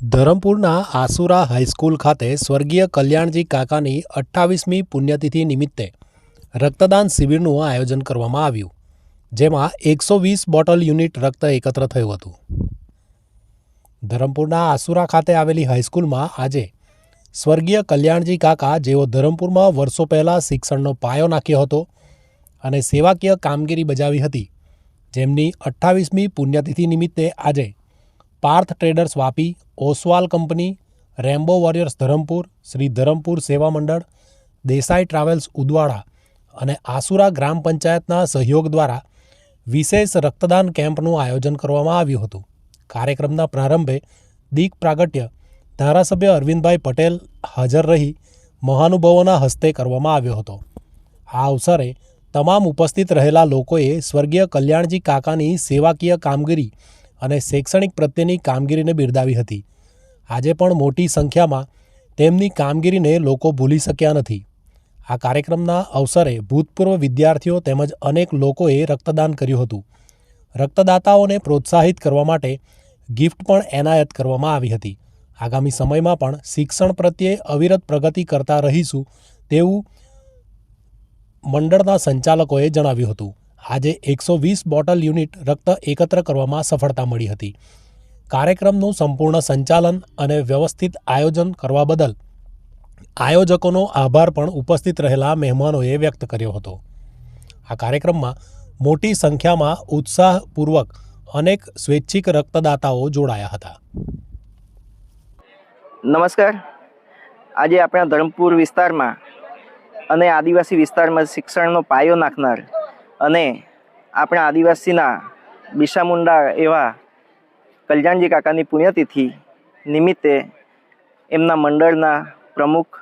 ધરમપુરના આસુરા high school ખાતે સ્વર્ગીય કલ્યાણજી કાકાની અઠ્ઠાવીસમી પુણ્યતિથિ નિમિત્તે રક્તદાન શિબિરનું આયોજન કરવામાં આવ્યું, જેમાં એકસો વીસ બોટલ યુનિટ રક્ત એકત્ર થયું હતું. ધરમપુરના આસુરા ખાતે આવેલી હાઈસ્કૂલમાં આજે સ્વર્ગીય કલ્યાણજી કાકા જેઓ ધરમપુરમાં વર્ષો પહેલાં શિક્ષણનો પાયો નાખ્યો હતો અને સેવાકીય કામગીરી બજાવી હતી, જેમની અઠ્ઠાવીસમી પુણ્યતિથિ નિમિત્તે આજે Parth Traders Vapi, Oswal Company, Rambo Warriors Dharampur, Shri Dharampur Seva Mandal, Desai travels Udvada અને આસુરા ગ્રામ પંચાયતના સહયોગ દ્વારા વિશેષ રક્તદાન કેમ્પનું આયોજન કરવામાં આવ્યું હતું. કાર્યક્રમના પ્રારંભે દીક પ્રાગટ્ય ધારાસભ્ય અરવિંદભાઈ પટેલ હાજર રહી મહાનુભાવોના હસ્તે કરવામાં આવ્યો હતો. આ અવસરે તમામ ઉપસ્થિત રહેલા લોકોએ સ્વર્ગીય કલ્યાણજી કાકાની સેવાકીય કામગીરી અને શૈક્ષણિક પ્રત્યેની કામગીરીને બિરદાવી હતી. આજે પણ મોટી સંખ્યામાં તેમની કામગીરીને લોકો ભૂલી શક્યા નથી. આ કાર્યક્રમના અવસરે ભૂતપૂર્વ વિદ્યાર્થીઓ તેમજ અનેક લોકોએ રક્તદાન કર્યું હતું. રક્તદાતાઓને પ્રોત્સાહિત કરવા માટે ગિફ્ટ પણ એનાયત કરવામાં આવી હતી. આગામી સમયમાં પણ શિક્ષણ પ્રત્યે અવિરત પ્રગતિ કરતા રહીશું તેવું મંડળના સંચાલકોએ જણાવ્યું હતું. આજે એકસો વીસ બોટલ યુનિટ રક્ત એકત્ર કરવામાં સફળતા મળી હતી. કાર્યક્રમનું સંપૂર્ણ સંચાલન અને વ્યવસ્થિત આયોજન કરવા બદલ આયોજકોનો આભાર પણ ઉપસ્થિત રહેલા મહેમાનોએ વ્યક્ત કર્યો હતો. આ કાર્યક્રમમાં મોટી સંખ્યામાં ઉત્સાહપૂર્વક અનેક સ્વૈચ્છિક રક્તદાતાઓ જોડાયા હતા. નમસ્કાર. આજે આપણા ધરમપુર વિસ્તારમાં અને આદિવાસી વિસ્તારમાં શિક્ષણનો પાયો નાખનાર અને આપણા આદિવાસીના બિરસા એવા કલ્યાણજી કાકાની પુણ્યતિથિ નિમિત્તે એમના મંડળના પ્રમુખ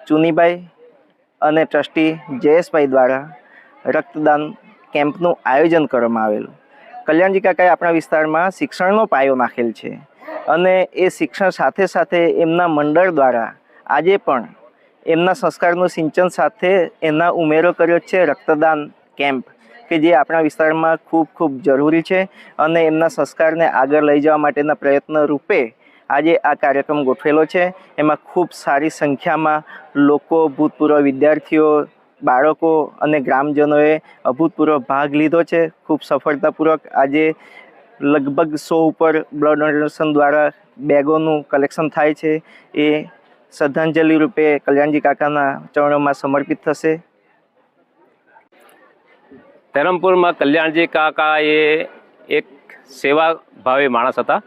ચુનીભાઈ અને ટ્રસ્ટી જયેશભાઈ દ્વારા રક્તદાન કેમ્પનું આયોજન કરવામાં આવેલું. કલ્યાણજી કાકાએ આપણા વિસ્તારમાં શિક્ષણનો પાયો નાખેલ છે અને એ શિક્ષણ સાથે સાથે એમના મંડળ દ્વારા આજે પણ એમના સંસ્કારનું સિંચન સાથે એના ઉમેરો કર્યો છે રક્તદાન કેમ્પ, કે જે આપણા વિસ્તારમાં ખૂબ ખૂબ જરૂરી છે અને એમના સંસ્કારને આગળ લઈ જવા માટેના પ્રયત્ન રૂપે આજે આ કાર્યક્રમ ગોઠવેલો છે. એમાં ખૂબ સારી સંખ્યામાં લોકો, ભૂતપૂર્વ વિદ્યાર્થીઓ, બાળકો અને ગ્રામજનોએ અભૂતપૂર્વ ભાગ લીધો છે. ખૂબ સફળતાપૂર્વક આજે લગભગ સો ઉપર બ્લડ ડોનેશન દ્વારા બેગોનું કલેક્શન થાય છે. એ શ્રદ્ધાંજલિ રૂપે કલ્યાણજી કાકાના ચરણોમાં સમર્પિત થશે. ધરમપુરમાં કલ્યાણજી કાકા એ એક સેવા ભાવી માણસ હતા.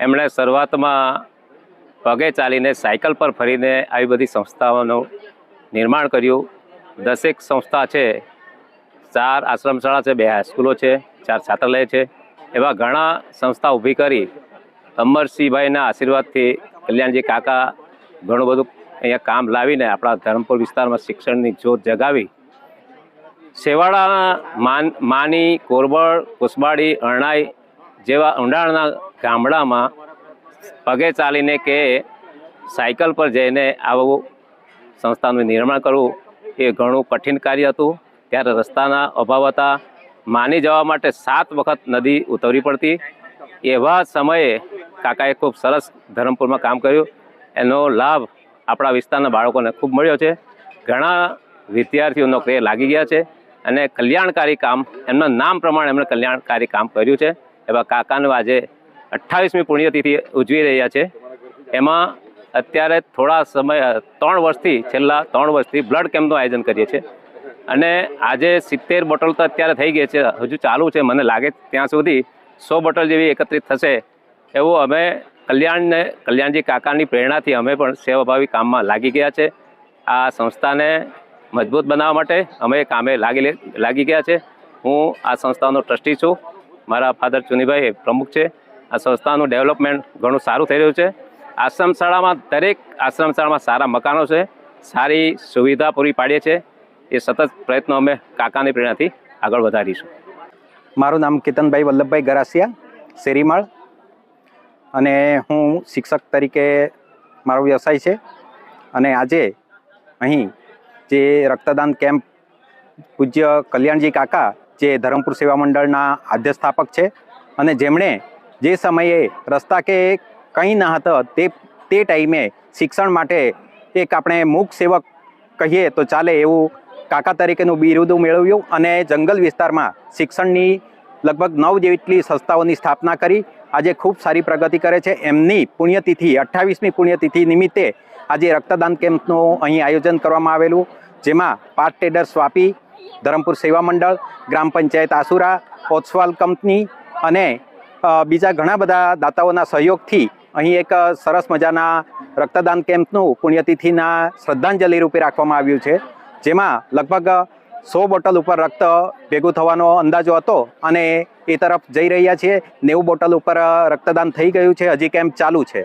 એમણે શરૂઆતમાં પગે ચાલીને સાયકલ પર ફરીને આવી બધી સંસ્થાઓનું નિર્માણ કર્યું. દસેક સંસ્થા છે, ચાર આશ્રમશાળા છે, બે હાઈસ્કૂલો છે, ચાર છાત્રાલય છે. એવા ઘણા સંસ્થા ઊભી કરી અમરસિંહભાઈના આશીર્વાદથી કલ્યાણજી કાકા ઘણું બધું અહીંયા કામ લાવીને આપણા ધરમપુર વિસ્તારમાં શિક્ષણની જોત જગાવી માન, માની કોરબળ કુસબાડી, અરણાઈ જેવા ઊંડાણના ગામડામાં પગે ચાલીને કે સાયકલ પર જઈને આવું સંસ્થાનું નિર્માણ કરવું એ ઘણું કઠિન કાર્ય હતું. ત્યારે રસ્તાના અભાવ હતા. માની જવા માટે સાત વખત નદી ઉતરવી પડતી. એવા સમયે કાકાએ ખૂબ સરસ ધરમપુરમાં કામ કર્યું. એનો લાભ આપણા વિસ્તારના બાળકોને ખૂબ મળ્યો છે. ઘણા વિદ્યાર્થીઓ નોકરીએ લાગી ગયા છે. અને કલ્યાણકારી કામ, એમના નામ પ્રમાણે એમણે કલ્યાણકારી કામ કર્યું છે. એવા કાકાનું આજે અઠ્ઠાવીસમી પુણ્યતિથિ ઉજવી રહ્યા છે. એમાં અત્યારે થોડા સમય ત્રણ વર્ષથી, છેલ્લા ત્રણ વર્ષથી બ્લડ કેમ્પનું આયોજન કરીએ છીએ. અને આજે સિત્તેર બોટલ તો અત્યારે થઈ ગઈ છે, હજુ ચાલુ છે, મને લાગે ત્યાં સુધી સો બોટલ જેવી એકત્રિત થશે. એવું અમે કલ્યાણને, કલ્યાણજી કાકાની પ્રેરણાથી અમે પણ સેવાભાવી કામમાં લાગી ગયા છે. આ સંસ્થાને મજબૂત બનાવવા માટે અમે કામે લાગી લાગી ગયા છે. હું આ સંસ્થાનો ટ્રસ્ટી છું. મારા ફાધર ચુનીભાઈ પ્રમુખ છે. આ સંસ્થાનું ડેવલપમેન્ટ ઘણું સારું થઈ રહ્યું છે. આશ્રમ શાળામાં દરેક આશ્રમ શાળામાં સારા મકાનો છે. સારી સુવિધા પૂરી પાડીએ છીએ. એ સતત પ્રયત્નો અમે કાકાની પ્રેરણાથી આગળ વધારીશું. મારું નામ કેતનભાઈ વલ્લભભાઈ ગરાસિયા, શેરીમાળ. અને હું શિક્ષક તરીકે મારો વ્યવસાય છે. અને આજે અહીં જે રક્તદાન કેમ્પ પૂજ્ય કલ્યાણજી કાકા, જે ધરમપુર સેવા મંડળના આદ્યસ્થાપક છે અને જેમણે જે સમયે રસ્તા કે કંઈ ન હતા તે તે ટાઈમે શિક્ષણ માટે એક આપણે મૂક સેવક કહીએ તો ચાલે એવું કાકા તરીકેનું બિરુદું મેળવ્યું અને જંગલ વિસ્તારમાં શિક્ષણની લગભગ નવ જેટલી સંસ્થાઓની સ્થાપના કરી. આજે ખૂબ સારી પ્રગતિ કરે છે. એમની પુણ્યતિથિ, અઠ્ઠાવીસમી પુણ્યતિથિ નિમિત્તે આજે રક્તદાન કેમ્પનું અહીં આયોજન કરવામાં આવેલું, જેમાં પાર્ટ ટ્રેડર્સ વાપી ધરમપુર સેવા મંડળ, ગ્રામ પંચાયત આસુરા ઓtsવાલ કંપની અને બીજા ઘણા બધા દાતાઓના સહયોગથી અહીં એક સરસ મજાના રક્તદાન કેમ્પનું પુણ્યતિથિના શ્રદ્ધાંજલિ રૂપે રાખવામાં આવ્યું છે, જેમાં લગભગ સો બોટલ ઉપર રક્ત ભેગું થવાનો અંદાજો હતો અને એ તરફ જઈ રહ્યા છીએ. નેવું બોટલ ઉપર રક્તદાન થઈ ગયું છે. હજી કેમ્પ ચાલુ છે.